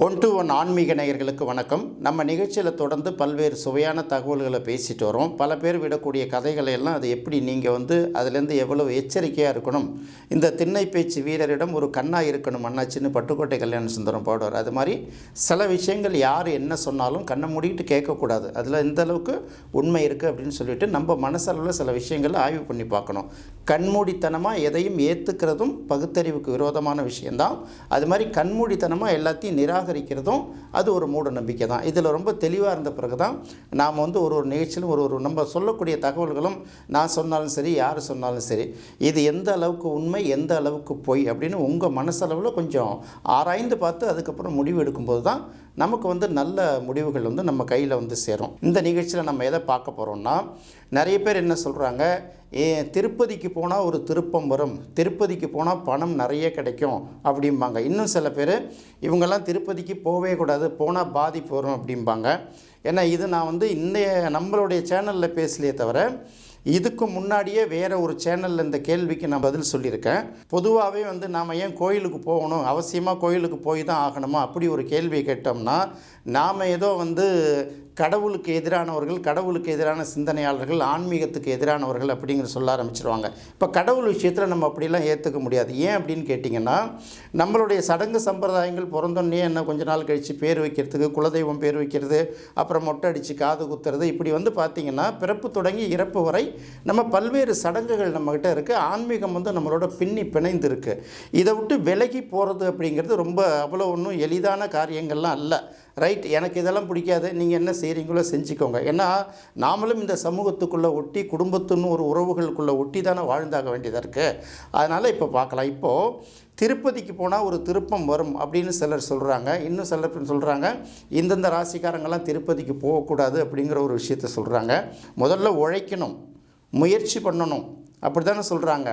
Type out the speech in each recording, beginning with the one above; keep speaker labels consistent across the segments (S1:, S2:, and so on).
S1: One to one ஆன்மீக நேயர்களுக்கு வணக்கம். நம்ம நிகழ்ச்சியில் தொடர்ந்து பல்வேறு சுவையான தகவல்களை பேசிட்டு வரோம். பல பேர் விடக்கூடிய கதைகளை எல்லாம் அது எப்படி நீங்கள் வந்து அதுலேருந்து எவ்வளவு எச்சரிக்கையாக இருக்கணும்? இந்த திண்ணை பேச்சு வீரரிடம் ஒரு கண்ணாக இருக்கணும் அண்ணாச்சின்னு பட்டுக்கோட்டை கல்யாண சுந்தரம் பாடுவார். அது மாதிரி சில விஷயங்கள் யார் என்ன சொன்னாலும் கண்ணை மூடிக்கிட்டு கேட்கக்கூடாது. அதில் எந்த அளவுக்கு உண்மை இருக்குது அப்படின்னு சொல்லிட்டு நம்ம மனசளவில் சில விஷயங்களை ஆய்வு பண்ணி பார்க்கணும். கண்மூடித்தனமாக எதையும் ஏற்றுக்கிறதும் பகுத்தறிவுக்கு விரோதமான விஷயந்தான் அது மாதிரி கண்மூடித்தனமாக எல்லாத்தையும் நிராகரிக்கிறதும் அது ஒரு மூட நம்பிக்கை தான் இதில் ரொம்ப தெளிவாக இருந்த பிறகு தான் நாம் வந்து ஒரு ஒரு நிகழ்ச்சியிலும் ஒரு ஒரு நம்ம சொல்லக்கூடிய தகவல்களும் நான் சொன்னாலும் சரி யார் சொன்னாலும் சரி இது எந்த அளவுக்கு உண்மை எந்த அளவுக்கு பொய் அப்படின்னு உங்கள் மனசளவில் கொஞ்சம் ஆராய்ந்து பார்த்து அதுக்கப்புறம் முடிவு எடுக்கும்போது தான் நமக்கு வந்து நல்ல முடிவுகள் வந்து நம்ம கையில் வந்து சேரும். இந்த நிகழ்ச்சியில் நம்ம எதை பார்க்க போகிறோம்னா நிறைய பேர் என்ன சொல்கிறாங்க ஏ திருப்பதிக்கு போனால் ஒரு திருப்பம் வரும். திருப்பதிக்கு போனால் பணம் நிறைய கிடைக்கும். அப்படிம்பாங்க. இன்னும் சில பேர் இவங்கெல்லாம் திருப்பதிக்கு போகவே கூடாது. போனால் பாதிப்பு வரும். அப்படிம்பாங்க. ஏன்னா இது நான் வந்து இந்த நம்மளுடைய சேனலில் பேசலையே தவிர இதுக்கு முன்னாடியே வேறு ஒரு சேனலில் இந்த கேள்விக்கு நான் பதில் சொல்லியிருக்கேன். பொதுவாகவே வந்து நாம் ஏன் கோயிலுக்கு போகணும்? அவசியமாக கோயிலுக்கு போய் தான் ஆகணுமா? அப்படி ஒரு கேள்வியை கேட்டோம்னா நாம் ஏதோ வந்து கடவுளுக்கு எதிரானவர்கள் கடவுளுக்கு எதிரான சிந்தனையாளர்கள் ஆன்மீகத்துக்கு எதிரானவர்கள் அப்படிங்கிற சொல்ல ஆரம்பிச்சிருவாங்க. இப்போ கடவுள் விஷயத்தில் நம்ம அப்படிலாம் ஏற்றுக்க முடியாது. ஏன் அப்படின்னு கேட்டிங்கன்னா நம்மளுடைய சடங்கு சம்பிரதாயங்கள் பிறந்தோன்னே என்ன கொஞ்ச நாள் கழித்து பேர் வைக்கிறதுக்கு குலதெய்வம் பேர் வைக்கிறது அப்புறம் மொட்டை அடித்து காது குத்துறது இப்படி வந்து பார்த்திங்கன்னா பிறப்பு தொடங்கி இறப்பு வரை நம்ம பல்வேறு சடங்குகள் நம்மக்கிட்ட இருக்குது ஆன்மீகம் வந்து நம்மளோட பின்னி பிணைந்து இருக்குது இதை விட்டு விலகி போகிறது அப்படிங்கிறது ரொம்ப அவ்வளோ ஒன்றும் எளிதான காரியங்கள்லாம் அல்ல. ரைட் எனக்கு இதெல்லாம் பிடிக்காது. நீங்கள் என்ன செய்கிறீங்களோ செஞ்சுக்கோங்க. ஏன்னா நாமளும் இந்த சமூகத்துக்குள்ளே ஒட்டி குடும்பத்துன்னு ஒரு உறவுகளுக்குள்ளே ஒட்டி தானே வாழ்ந்தாக வேண்டியதாக இருக்குது அதனால் இப்போ பார்க்கலாம். இப்போது திருப்பதிக்கு போனால் ஒரு திருப்பம் வரும் அப்படின்னு சிலர் சொல்கிறாங்க இன்னும் சிலர் சொல்கிறாங்க இந்தந்த ராசிக்காரங்கெல்லாம் திருப்பதிக்கு போகக்கூடாது அப்படிங்கிற ஒரு விஷயத்த சொல்கிறாங்க முதல்ல உழைக்கணும். முயற்சி பண்ணணும். அப்படி தானே சொல்கிறாங்க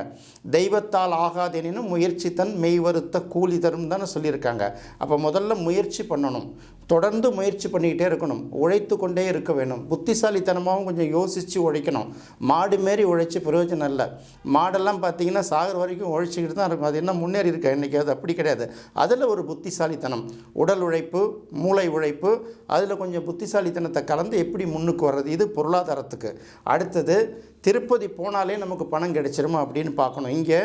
S1: தெய்வத்தால் ஆகாதெனினும் முயற்சி தன் மெய் வருத்த கூலி தரும் தானே சொல்லியிருக்காங்க. அப்போ முதல்ல முயற்சி பண்ணணும். தொடர்ந்து முயற்சி பண்ணிக்கிட்டே இருக்கணும். உழைத்து கொண்டே இருக்க வேணும். புத்திசாலித்தனமாகவும் கொஞ்சம் யோசித்து உழைக்கணும். மாடு மாரி உழைச்சி பிரயோஜனம் இல்லை. மாடெல்லாம் பார்த்தீங்கன்னா சாகர வரைக்கும் உழைச்சிக்கிட்டு தான் இருக்கும். அது என்ன முன்னேறி இருக்கா? இன்றைக்கி அது அப்படி கிடையாது. அதில் ஒரு புத்திசாலித்தனம். உடல் உழைப்பு மூளை உழைப்பு அதில் கொஞ்சம் புத்திசாலித்தனத்தை கலந்து எப்படி முன்னுக்கு வர்றது? இது பொருளாதாரத்துக்கு. அடுத்தது திருப்பதி போனாலே நமக்கு பணம் கிடைச்சிருமா அப்படின்னு பார்க்கணும். இங்கே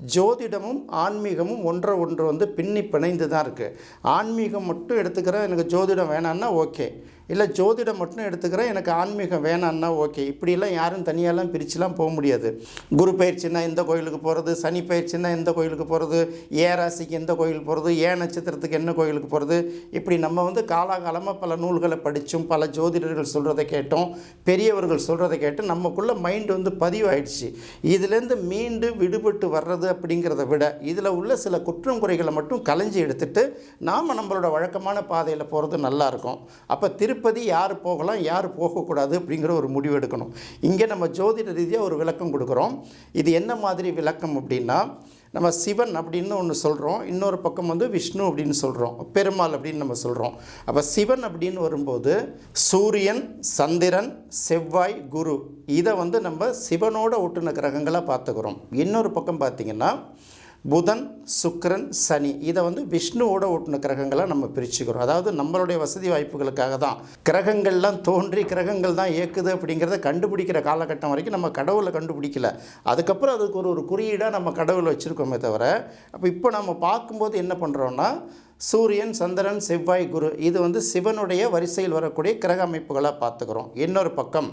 S1: ஜோதிடமும் ஆன்மீகமும் ஒன்றை ஒன்று வந்து பின்னி பிணைந்து தான் இருக்குது ஆன்மீகம் மட்டும் எடுத்துக்கிறேன் எனக்கு ஜோதிடம் வேணான்னா ஓகே. இல்லை ஜோதிடம் மட்டும் எடுத்துக்கிறேன் எனக்கு ஆன்மீகம் வேணான்னா ஓகே. இப்படிலாம் யாரும் தனியாலாம் பிரிச்சுலாம் போக முடியாது. குரு பயிற்சின்னா எந்த கோயிலுக்கு போகிறது சனி பயிற்சின்னா எந்த கோயிலுக்கு போகிறது ஏ ராசிக்கு எந்த கோயிலுக்கு போகிறது ஏ நட்சத்திரத்துக்கு என்ன கோயிலுக்கு போகிறது இப்படி நம்ம வந்து காலாகாலமாக பல நூல்களை படித்தும் பல ஜோதிடர்கள் சொல்கிறத கேட்டோம் பெரியவர்கள் சொல்கிறத கேட்டு நமக்குள்ளே மைண்டு வந்து பதிவாயிடுச்சு. இதுலேருந்து மீண்டு விடுபட்டு வர்றது அப்படிங்கிறத விட இதில் உள்ள சில குற்றம் குறைகளை மட்டும் களைஞ்சி எடுத்துட்டு நாம் நம்மளோட வழக்கமான பாதையில் போகிறது நல்லாயிருக்கும் அப்போ திருப்பதி யார் போகலாம் யார் போகக்கூடாது அப்படிங்கிற ஒரு முடிவு எடுக்கணும். இங்கே நம்ம ஜோதிட ரீதியாக ஒரு விளக்கம் கொடுக்குறோம். இது என்ன மாதிரி விளக்கம் அப்படின்னா நம்ம சிவன் அப்படின்னு ஒன்று சொல்கிறோம் இன்னொரு பக்கம் வந்து விஷ்ணு அப்படின்னு சொல்கிறோம் பெருமாள் அப்படின்னு நம்ம சொல்கிறோம் அப்போ சிவன் அப்படின்னு வரும்போது சூரியன் சந்திரன் செவ்வாய் குரு இதை வந்து நம்ம சிவனோட ஒட்டுன கிரகங்களாக பார்த்துக்கிறோம். இன்னொரு பக்கம் பார்த்திங்கன்னா புதன் சுக்கரன் சனி. இதை வந்து விஷ்ணுவோட ஒட்டின கிரகங்களை நம்ம பிரிச்சுக்கிறோம். அதாவது நம்மளுடைய வசதி வாய்ப்புகளுக்காக தான். கிரகங்கள்லாம் தோன்றி கிரகங்கள் தான் இயக்குது அப்படிங்கிறத கண்டுபிடிக்கிற காலகட்டம் வரைக்கும் நம்ம கடவுளை கண்டுபிடிக்கல. அதுக்கப்புறம் அதுக்கு ஒரு ஒரு குறியீடாக நம்ம கடவுளை வச்சுருக்கோமே தவிர அப்போ இப்போ நம்ம பார்க்கும்போது என்ன பண்ணுறோன்னா சூரியன் சந்திரன் செவ்வாய் குரு இது வந்து சிவனுடைய வரிசையில் வரக்கூடிய கிரக அமைப்புகளாக பார்த்துக்கிறோம். இன்னொரு பக்கம்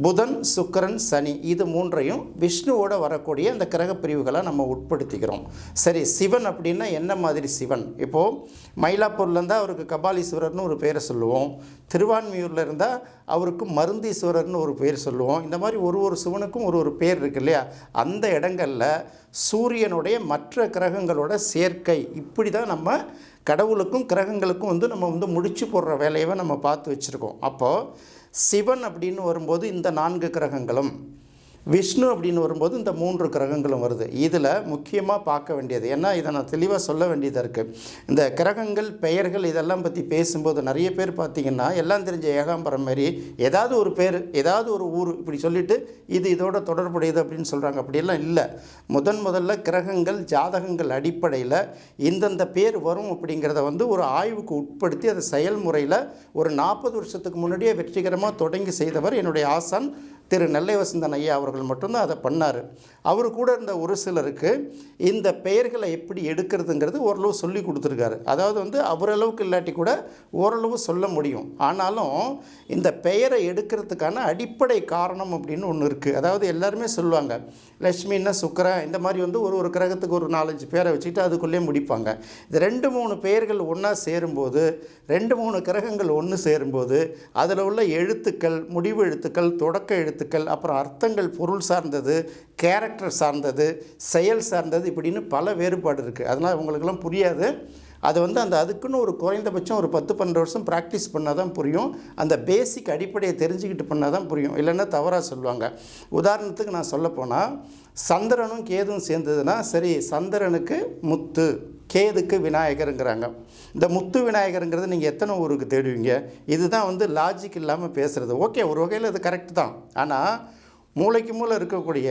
S1: புதன் சுக்கரன் சனி இது மூன்றையும் விஷ்ணுவோட வரக்கூடிய அந்த கிரக பிரிவுகளை நம்ம உட்படுத்திக்கிறோம். சரி சிவன் அப்படின்னா என்ன மாதிரி சிவன்? இப்போது மயிலாப்பூர்லேருந்தால் அவருக்கு கபாலீஸ்வரர்னு ஒரு பேரை சொல்லுவோம். திருவான்மியூரில் இருந்தால் அவருக்கு மருந்தீஸ்வரர்னு ஒரு பேர் சொல்லுவோம். இந்த மாதிரி ஒரு ஒரு சிவனுக்கும் ஒரு ஒரு பேர் இருக்கு இல்லையா? அந்த இடங்களில் சூரியனுடைய மற்ற கிரகங்களோட சேர்க்கை. இப்படி தான் நம்ம கடவுளுக்கும் கிரகங்களுக்கும் வந்து நம்ம வந்து முடிச்சு போடுற வேலையை நம்ம பார்த்து வச்சுருக்கோம். அப்போது சிவன் அப்படின்னு வரும்போது இந்த நான்கு கிரகங்களும் விஷ்ணு அப்படின்னு வரும்போது இந்த மூன்று கிரகங்களும் வருது. இதில் முக்கியமாக பார்க்க வேண்டியது ஏன்னா இதை நான் தெளிவாக சொல்ல வேண்டியதாக இருக்குது இந்த கிரகங்கள் பெயர்கள் இதெல்லாம் பற்றி பேசும்போது நிறைய பேர் பார்த்திங்கன்னா எல்லாம் தெரிஞ்ச ஏகாம்பரம் மாதிரி ஏதாவது ஒரு பேர் ஏதாவது ஒரு ஊர் இப்படி சொல்லிட்டு இது இதோட தொடர்புடையது அப்படின்னு சொல்கிறாங்க அப்படியெல்லாம் இல்லை. முதன் முதல்ல கிரகங்கள் ஜாதகங்கள் அடிப்படையில் இந்தந்த பேர் வரும் அப்படிங்கிறத வந்து ஒரு ஆய்வுக்கு உட்படுத்தி அதை செயல்முறையில் ஒரு நாற்பது வருஷத்துக்கு முன்னாடியே வெற்றிகரமாக தொடங்கி செய்தவர் என்னுடைய ஆசான் திரு நெல்லை வசந்தன் ஐயா அவர்கள் மட்டும்தான் அதை பண்ணார். அவர் கூட இருந்த ஒரு சிலருக்கு இந்த பெயர்களை எப்படி எடுக்கிறதுங்கிறது ஓரளவு சொல்லி கொடுத்துருக்காரு. அதாவது வந்து அவரளவுக்கு இல்லாட்டி கூட ஓரளவு சொல்ல முடியும். ஆனாலும் இந்த பெயரை எடுக்கிறதுக்கான அடிப்படை காரணம் அப்படின்னு ஒன்று இருக்குது அதாவது எல்லாருமே சொல்லுவாங்க லக்ஷ்மின்னா சுக்கரன் இந்த மாதிரி வந்து ஒரு ஒரு கிரகத்துக்கு ஒரு நாலஞ்சு பேரை வச்சுக்கிட்டு அதுக்குள்ளேயே முடிப்பாங்க. இது ரெண்டு மூணு பெயர்கள் ஒன்றா சேரும்போது ரெண்டு மூணு கிரகங்கள் ஒன்று சேரும்போது அதில் உள்ள எழுத்துக்கள் முடிவு எழுத்துக்கள் தொடக்க எழுத்து எழுத்துக்கள் அப்புறம் அர்த்தங்கள் பொருள் சார்ந்தது கேரக்டர் சார்ந்தது செயல் சார்ந்தது இப்படின்னு பல வேறுபாடு இருக்குது அதனால் உங்களுக்கெல்லாம் புரியாது. அது வந்து அந்த அதுக்குன்னு ஒரு குறைந்தபட்சம் ஒரு பத்து பன்னெண்டு வருஷம் ப்ராக்டிஸ் பண்ணால் தான் புரியும். அந்த பேசிக் அடிப்படையை தெரிஞ்சுக்கிட்டு பண்ணால் தான் புரியும். இல்லைன்னா தவறாக சொல்லுவாங்க. உதாரணத்துக்கு நான் சொல்ல போனால் சந்திரனும் கேதும் சேர்ந்ததுன்னா சரி சந்திரனுக்கு முத்து கேதுக்கு விநாயகருங்கிறாங்க. இந்த முத்து விநாயகருங்கிறது நீங்கள் எத்தனை ஊருக்கு தேடுவீங்க? இதுதான் வந்து லாஜிக் இல்லாமல் பேசுகிறது ஓகே ஒரு வகையில் இது கரெக்டு தான். ஆனால் மூளைக்கு மூளை இருக்கக்கூடிய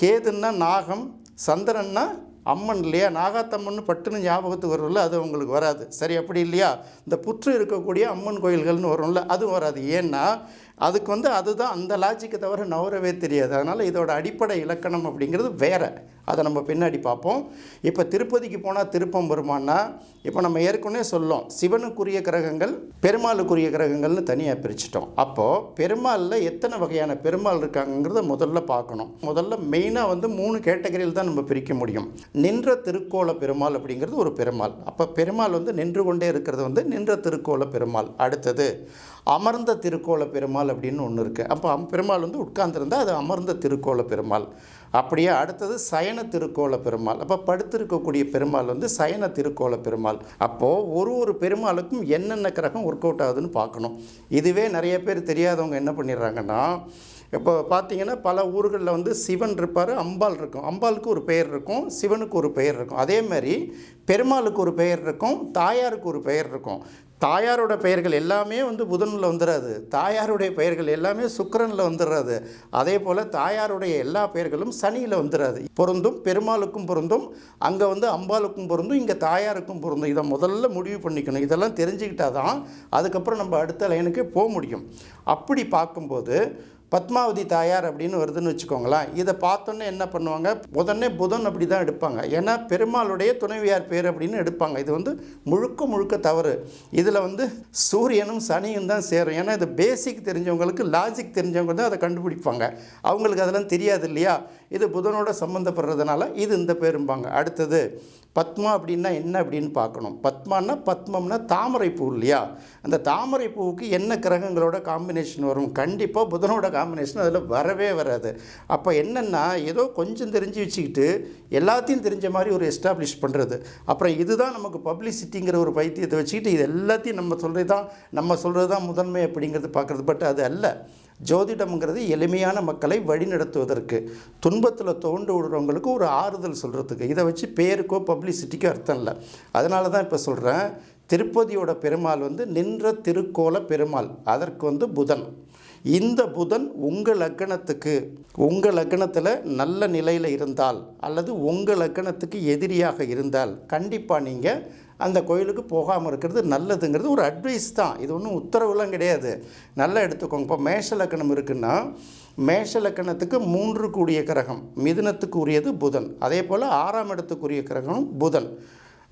S1: கேதுன்னா நாகம் சந்திரன்னா அம்மன் இல்லையா? நாகாத்தம்மன் பட்டுன்னு ஞாபகத்துக்கு வரும்ல அது உங்களுக்கு வராது. சரி அப்படி இல்லையா? இந்த புற்று இருக்கக்கூடிய அம்மன் கோயில்கள்னு வரும்ல அதுவும் வராது. ஏன்னா அதுக்கு வந்து அதுதான் அந்த லாஜிக்கை தவிர நவரவே தெரியாது. அதனால் இதோட அடிப்படை இலக்கணம் அப்படிங்கிறது வேறு. அதை நம்ம பின்னாடி பார்ப்போம். இப்போ திருப்பதிக்கு போனால் திருப்பம் வருமானா இப்போ நம்ம ஏற்கனவே சொல்லோம் சிவனுக்குரிய கிரகங்கள் பெருமாளுக்குரிய கிரகங்கள்னு தனியாக பிரிச்சிட்டோம். அப்போது பெருமாளில் எத்தனை வகையான பெருமாள் இருக்காங்கிறத முதல்ல பார்க்கணும். முதல்ல மெயினாக வந்து மூணு கேட்டகரியில் தான் நம்ம பிரிக்க முடியும். நின்ற திருக்கோள பெருமாள் அப்படிங்கிறது ஒரு பெருமாள். அப்போ பெருமாள் வந்து நின்று கொண்டே இருக்கிறது வந்து நின்ற திருக்கோள பெருமாள். அடுத்தது அமர்ந்த திருக்கோல பெருமாள் அப்படின்னு ஒன்று இருக்குது அப்போ அம் பெருமாள் வந்து உட்கார்ந்திருந்தா அது அமர்ந்த திருக்கோல பெருமாள். அப்படியே அடுத்தது சயன திருக்கோல பெருமாள். அப்போ படுத்திருக்கக்கூடிய பெருமாள் வந்து சயன திருக்கோல பெருமாள். அப்போது ஒரு ஒரு பெருமாளுக்கும் என்னென்ன கிரகம் ஒர்க் அவுட் ஆகுதுன்னு பார்க்கணும். இதுவே நிறைய பேர் தெரியாதவங்க என்ன பண்ணிடுறாங்கன்னா இப்போ பார்த்தீங்கன்னா பல ஊர்களில் வந்து சிவன் இருப்பார் அம்பாள் இருக்கும். அம்பாளுக்கு ஒரு பெயர் இருக்கும் சிவனுக்கு ஒரு பெயர் இருக்கும். அதே மாதிரி பெருமாளுக்கு ஒரு பெயர் இருக்கும் தாயாருக்கு ஒரு பெயர் இருக்கும். தாயாரோட பெயர்கள் எல்லாமே வந்து புதனில் வந்துடாது தாயாருடைய பெயர்கள் எல்லாமே சுக்கரனில் வந்துடுறாது அதே போல் தாயாருடைய எல்லா பெயர்களும் சனியில் வந்துடாது பொருந்தும் பெருமாளுக்கும் பொருந்தும் அங்கே வந்து அம்பாளுக்கும் பொருந்தும் இங்கே தாயாருக்கும் பொருந்தும். இதை முதல்ல முடிவு பண்ணிக்கணும். இதெல்லாம் தெரிஞ்சுக்கிட்டா தான் அதுக்கப்புறம் நம்ம அடுத்த லைனுக்கு போக முடியும். அப்படி பார்க்கும்போது பத்மாவதி தாயார் அப்படின்னு வருதுன்னு வச்சுக்கோங்களேன். இதை பார்த்தோன்னே என்ன பண்ணுவாங்க? உடனே புதன் அப்படி தான் எடுப்பாங்க. ஏன்னா பெருமாளுடைய துணைவியார் பேர் அப்படின்னு எடுப்பாங்க. இது வந்து முழுக்க முழுக்க தவறு. இதில் வந்து சூரியனும் சனியும் தான் சேரும். ஏன்னா இது பேசிக் தெரிஞ்சவங்களுக்கு லாஜிக் தெரிஞ்சவங்க தான் அதை கண்டுபிடிப்பாங்க. அவங்களுக்கு அதெல்லாம் தெரியாது இல்லையா? இது புதனோட சம்மந்தப்படுறதுனால இது இந்த பேரும்பாங்க. அடுத்தது பத்மா அப்படின்னா என்ன அப்படின்னு பார்க்கணும். பத்மான்னா பத்மம்னா தாமரை பூ இல்லையா? அந்த தாமரை பூவுக்கு என்ன கிரகங்களோட காம்பினேஷன் வரும்? கண்டிப்பாக புதனோட காம்பினேஷன் அதில் வரவே வராது. அப்போ என்னென்னா ஏதோ கொஞ்சம் தெரிஞ்சு வச்சுக்கிட்டு எல்லாத்தையும் தெரிஞ்ச மாதிரி ஒரு எஸ்டாப்ளிஷ் பண்ணுறது அப்புறம் இதுதான் நமக்கு பப்ளிசிட்டிங்கிற ஒரு பைத்தியத்தை வச்சுக்கிட்டு இது எல்லாத்தையும் நம்ம சொல்கிறது தான் நம்ம சொல்கிறது தான் முதன்மை அப்படிங்கிறது பார்க்குறது. பட் அது அல்ல. ஜோதிடம்ங்கிறது எளிமையான மக்களை வழிநடத்துவதற்கு. துன்பத்தில் தோண்டு விடுறவங்களுக்கு ஒரு ஆறுதல் சொல்கிறதுக்கு இதை வச்சு பேருக்கோ பப்ளிசிட்டிக்கோ அர்த்தம் இல்லை. அதனால தான் இப்போ சொல்கிறேன் திருப்பதியோட பெருமாள் வந்து நின்ற திருக்கோல பெருமாள். அதற்கு வந்து புதன். இந்த புதன் உங்கள் லக்கணத்துக்கு உங்கள் லக்கணத்தில் நல்ல நிலையில் இருந்தால் அல்லது உங்கள் லக்கணத்துக்கு எதிரியாக இருந்தால் கண்டிப்பாக நீங்கள் அந்த கோயிலுக்கு போகாமல் இருக்கிறது நல்லதுங்கிறது ஒரு அட்வைஸ் தான். இது ஒன்றும் உத்தரவுலாம் கிடையாது. நல்லா எடுத்துக்கோங்க. இப்போ மேஷ லக்கணம் இருக்குன்னா மேஷ லக்கணத்துக்கு மூன்று கூடிய கிரகம். மிதுனத்துக்கு உரியது புதன். அதே போல் ஆறாம் இடத்துக்குரிய கிரகம் புதன்.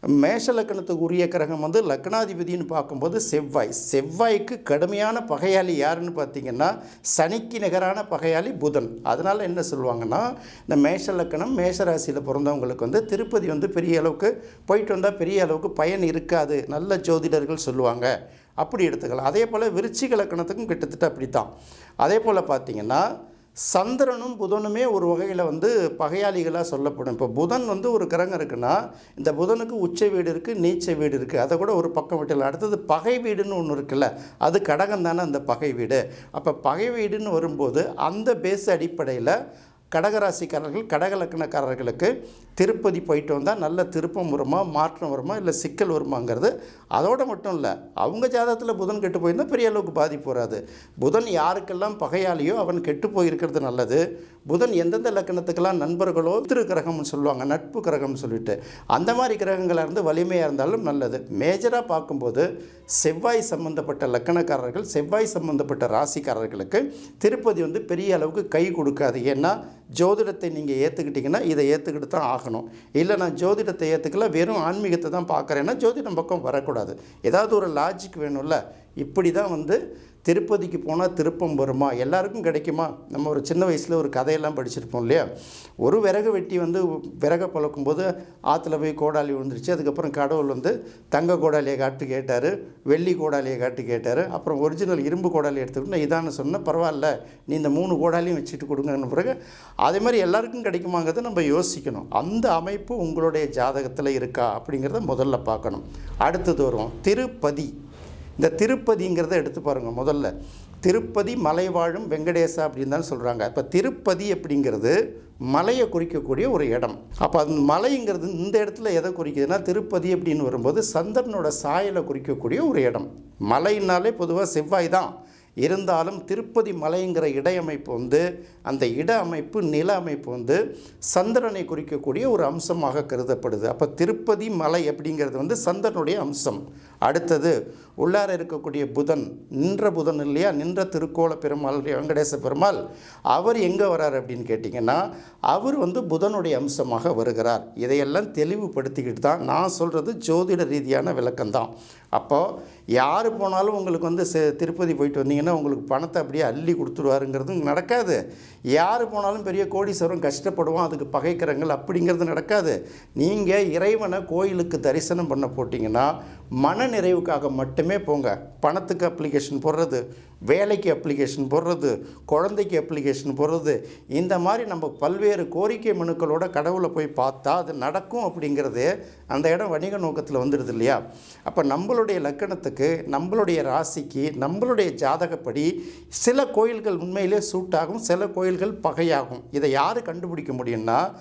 S1: மேஷ லக்கணத்துக்கு உரிய கிரகம் வந்து லக்னாதிபதினு பார்க்கும்போது செவ்வாய். செவ்வாய்க்கு கடுமையான பகையாளி யாருன்னு பார்த்தீங்கன்னா சனிக்கு நிகரான பகையாளி புதன். அதனால் என்ன சொல்லுவாங்கன்னா இந்த மேஷ லக்கணம் மேஷ ராசியில் பிறந்தவங்களுக்கு வந்து திருப்பதி வந்து பெரிய அளவுக்கு போயிட்டு வந்தால் பெரிய அளவுக்கு பயன் இருக்காது. நல்ல ஜோதிடர்கள் சொல்லுவாங்க. அப்படி எடுத்துக்கலாம். அதே போல் விருச்சிக லக்கணத்துக்கும் கிட்டத்தட்ட அப்படி தான் அதே போல் பார்த்தீங்கன்னா சந்திரனும் புதனுமே ஒரு வகையில் வந்து பகையாளிகளாக சொல்லப்படும். இப்போ புதன் வந்து ஒரு கிரகம் இருக்குன்னா இந்த புதனுக்கு உச்ச வீடு இருக்குது நீச்ச வீடு இருக்குது அதை கூட ஒரு பக்கம் விட்டுல அடுத்தது பகை வீடுன்னு ஒன்று இருக்குல்ல அது கடகம் தானே அந்த பகை வீடு. அப்போ பகை வீடுன்னு வரும்போது அந்த பேஸ் அடிப்படையில் கடகராசிக்காரர்கள் கடக லக்கணக்காரர்களுக்கு திருப்பதி போயிட்டு வந்தால் நல்ல திருப்பம் வருமா மாற்றம் வருமா இல்லை சிக்கல் வருமாங்கிறது அதோடு மட்டும் இல்லை. அவங்க ஜாதகத்தில் புதன் கெட்டு போயிருந்தால் பெரிய அளவுக்கு பாதிப்பு வராது. புதன் யாருக்கெல்லாம் பகையாளியோ அவன் கெட்டு போயிருக்கிறது நல்லது. புதன் எந்தெந்த லக்கணத்துக்கெல்லாம் நண்பர்களோ திரு கிரகம்னு சொல்லுவாங்க நட்பு கிரகம்னு சொல்லிட்டு. அந்த மாதிரி கிரகங்களாக இருந்து வலிமையாக இருந்தாலும் நல்லது. மேஜராக பார்க்கும்போது செவ்வாய் சம்பந்தப்பட்ட லக்கணக்காரர்கள் செவ்வாய் சம்பந்தப்பட்ட ராசிக்காரர்களுக்கு திருப்பதி வந்து பெரிய அளவுக்கு கை கொடுக்காது. ஏன்னா ஜோதிடத்தை நீங்கள் ஏற்றுக்கிட்டிங்கன்னா இதை ஏற்றுக்கிட்டு தான் ஆகணும். இல்லை நான் ஜோதிடத்தை ஏற்றுக்கல வெறும் ஆன்மீகத்தை தான் பார்க்குறேன்னா ஜோதிடம் பக்கம் வரக்கூடாது. ஏதாவது ஒரு லாஜிக் வேணும்ல இப்படி தான் வந்து திருப்பதிக்கு போனால் திருப்பம் வருமா? எல்லாருக்கும் கிடைக்குமா? நம்ம ஒரு சின்ன வயசில் ஒரு கதையெல்லாம் படிச்சிருப்போம் இல்லையா? ஒரு விறகு வெட்டி வந்து விறகை பழக்கும்போது ஆற்றுல போய் கோடாலி விழுந்துருச்சு. அதுக்கப்புறம் கடவுள் வந்து தங்க கோடாலியை காட்டு கேட்டார் வெள்ளி கோடாலியை காட்டு கேட்டார் அப்புறம் ஒரிஜினல் இரும்பு கோடாலி எடுத்துக்கிட்டு இதான்னு சொன்னால் பரவாயில்ல நீ இந்த மூணு கோடாலியும் வச்சுட்டு கொடுங்கன்னு பிறகு அதே மாதிரி எல்லாருக்கும் கிடைக்குமாங்கிறத நம்ம யோசிக்கணும். அந்த அமைப்பு உங்களுடைய ஜாதகத்தில் இருக்கா அப்படிங்கிறத முதல்ல பார்க்கணும். அடுத்தது வரும் திருப்பதி. இந்த திருப்பதிங்கிறத எடுத்து பாருங்கள் முதல்ல. திருப்பதி மலை வாழும் வெங்கடேசா அப்படின்னு தான் சொல்கிறாங்க இப்போ திருப்பதி அப்படிங்கிறது மலையை குறிக்கக்கூடிய ஒரு இடம். அப்போ அந்த மலைங்கிறது இந்த இடத்துல எதை குறிக்குதுன்னா திருப்பதி அப்படின்னு வரும்போது சந்திரனோட சாயலை குறிக்கக்கூடிய ஒரு இடம். மலைனாலே பொதுவாக செவ்வாய் தான். இருந்தாலும் திருப்பதி மலைங்கிற இடையமைப்பு வந்து அந்த இட அமைப்பு நில அமைப்பு வந்து சந்திரனை குறிக்கக்கூடிய ஒரு அம்சமாக கருதப்படுது. அப்போ திருப்பதி மலை அப்படிங்கிறது வந்து சந்திரனுடைய அம்சம். அடுத்தது உள்ளார இருக்கக்கூடிய புதன் நின்ற புதன் இல்லையா? நின்ற திருக்கோல பெருமாள் வெங்கடேச பெருமாள் அவர் எங்கே வரார் அப்படின்னு கேட்டிங்கன்னா அவர் வந்து புதனுடைய அம்சமாக வருகிறார். இதையெல்லாம் தெளிவுபடுத்திக்கிட்டு தான் நான் சொல்கிறது ஜோதிட ரீதியான விளக்கம்தான். அப்போது யார் போனாலும் உங்களுக்கு வந்து சே திருப்பதி போயிட்டு வந்தீங்கன்னா உங்களுக்கு பணத்தை அப்படியே அள்ளி கொடுத்துருவாருங்கிறது நடக்காது. யார் போனாலும் பெரிய கோடீஸ்வரம் கஷ்டப்படுவோம் அதுக்கு பகைக்கிறங்கள் அப்படிங்கிறது நடக்காது. நீங்கள் இறைவனை கோயிலுக்கு தரிசனம் பண்ண போட்டிங்கன்னா மன நிறைவுக்காக மட்டும் போங்க. பணத்துக்கு அப்ளிகேஷன் போடுறது வேலைக்கு அப்ளிகேஷன் போடுறது குழந்தைக்கு அப்ளிகேஷன் போடுறது இந்த மாதிரி நம்ம பல்வேறு கோரிக்கை மனுக்களோட கடவுளை போய் பார்த்தா அது நடக்கும் அப்படிங்கிறது அந்த இடம் வணிக நோக்கத்தில் வந்துடுது இல்லையா? அப்போ நம்மளுடைய லக்கணத்துக்கு நம்மளுடைய ராசிக்கு நம்மளுடைய ஜாதகப்படி சில கோயில்கள் உண்மையிலே சூட்டாகும் சில கோயில்கள் பகையாகும். இதை யார் கண்டுபிடிக்க முடியும்னா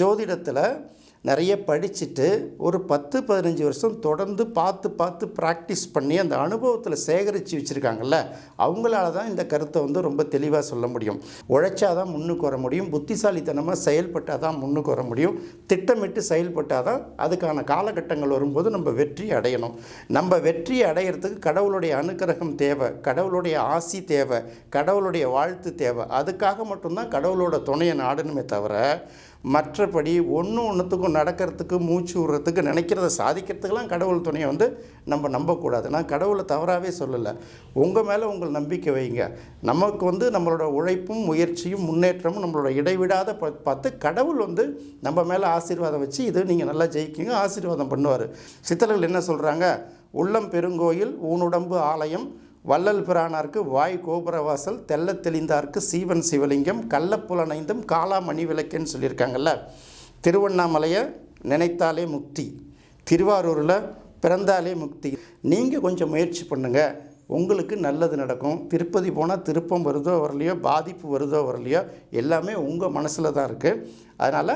S1: ஜோதிடத்தில் நிறைய படிச்சுட்டு ஒரு பத்து பதினஞ்சு வருஷம் தொடர்ந்து பார்த்து பார்த்து ப்ராக்டிஸ் பண்ணி அந்த அனுபவத்தில் சேகரித்து வச்சுருக்காங்கல்ல அவங்களால தான் இந்த கருத்தை வந்து ரொம்ப தெளிவாக சொல்ல முடியும். உழைச்சா தான் முன்னுக்கு வர முடியும். புத்திசாலித்தனமாக செயல்பட்டால் தான் முன்னுக்கு வர முடியும். திட்டமிட்டு செயல்பட்டால் தான் அதுக்கான காலகட்டங்கள் வரும்போது நம்ம வெற்றி அடையணும். நம்ம வெற்றி அடையிறதுக்கு கடவுளுடைய அனுக்கிரகம் தேவை கடவுளுடைய ஆசி தேவை கடவுளுடைய வாழ்த்து தேவை. அதுக்காக மட்டும்தான் கடவுளோட துணையை நாடணுமே தவிர மற்றபடி ஒன்று ஒன்றுத்துக்கும் நடக்கிறதுக்கு மூச்சு விடுறதுக்கு நினைக்கிறத சாதிக்கிறதுக்கெல்லாம் கடவுள் துணையை வந்து நம்ம நம்பக்கூடாது. நான் கடவுளை தவறாகவே சொல்லலை. உங்கள் மேலே உங்கள் நம்பிக்கை வைங்க. நமக்கு வந்து நம்மளோட உழைப்பும் முயற்சியும் முன்னேற்றமும் நம்மளோட இடைவிடாத பார்த்து கடவுள் வந்து நம்ம மேலே ஆசீர்வாதம் வச்சு இது நீங்கள் நல்லா ஜெயிக்கிங்க ஆசீர்வாதம் பண்ணுவார். சித்தர்கள் என்ன சொல்கிறாங்க உள்ளம் பெருங்கோயில் ஊனுடம்பு ஆலயம் வள்ளல் பிரானார்க்கு வாய் கோபுரவாசல் தெள்ளத் தெளிந்தார்க்கு சீவன் சிவலிங்கம் கள்ளப்புலனைந்தும் காலாமணி விளக்குன்னு சொல்லியிருக்காங்கல்ல. திருவண்ணாமலையை நினைத்தாலே முக்தி திருவாரூரில் பிறந்தாலே முக்தி. நீங்கள் கொஞ்சம் முயற்சி பண்ணுங்கள் உங்களுக்கு நல்லது நடக்கும். திருப்பதி போனால் திருப்பம் வருதோ வரலையோ பாதிப்பு வருதோ வரலையோ எல்லாமே உங்கள் மனசில் தான் இருக்குது அதனால்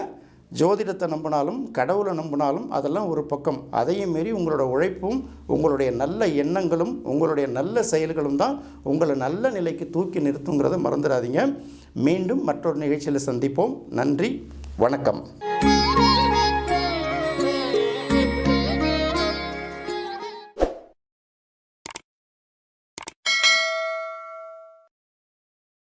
S1: ஜோதிடத்தை நம்பினாலும் கடவுளை நம்பினாலும் அதெல்லாம் ஒரு பக்கம். அதையும் மீறி உங்களோட உழைப்பும் உங்களுடைய நல்ல எண்ணங்களும் உங்களுடைய நல்ல செயல்களும் தான் உங்களை நல்ல நிலைக்கு தூக்கி நிறுத்துங்கிறத மறந்துடாதீங்க. மீண்டும் மற்றொரு நிகழ்ச்சியில் சந்திப்போம். நன்றி. வணக்கம்.